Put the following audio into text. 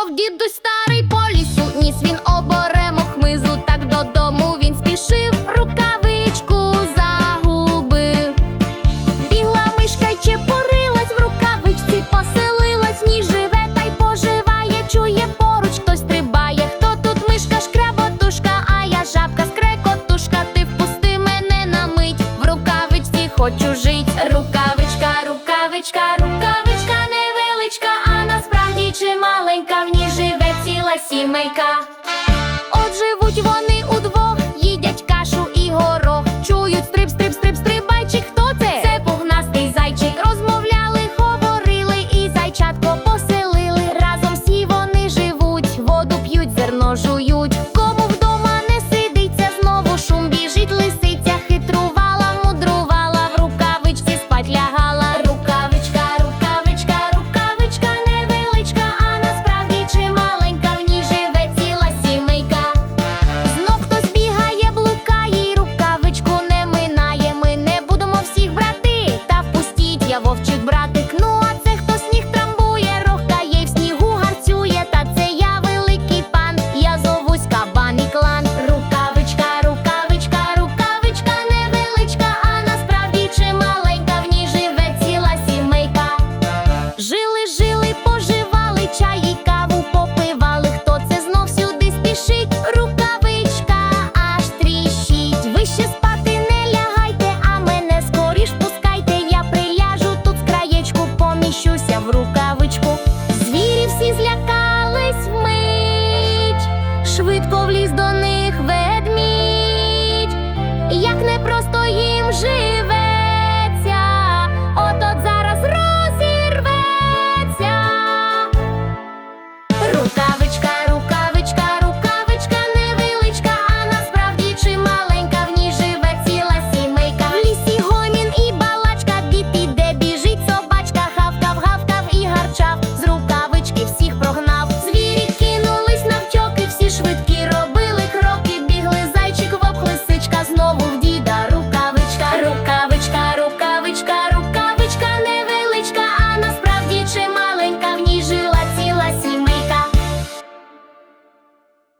Ішов дідусь старий по лісу, ніс він оборемо хмизу, так додому він спішив, рукавичку загубив. Бігла мишка й чепурилась, в рукавичці поселилась, ні живе та й поживає, чує поруч, хтось стрибає. Хто тут мишка шкряботушка, а я жабка скрекотушка, ти впусти мене на мить, в рукавичці хочу жить. Рукавичка, рукавичка, рукавичка сімейка. От живуть вони удвох, їдять кашу і горох. Чують стрип, стрип, стрип, стрибайчик. Хто це? Це погнастий зайчик. Розмовляли, говорили і зайчатко поселили. Разом всі вони живуть, воду п'ють, зерно жують. Please don't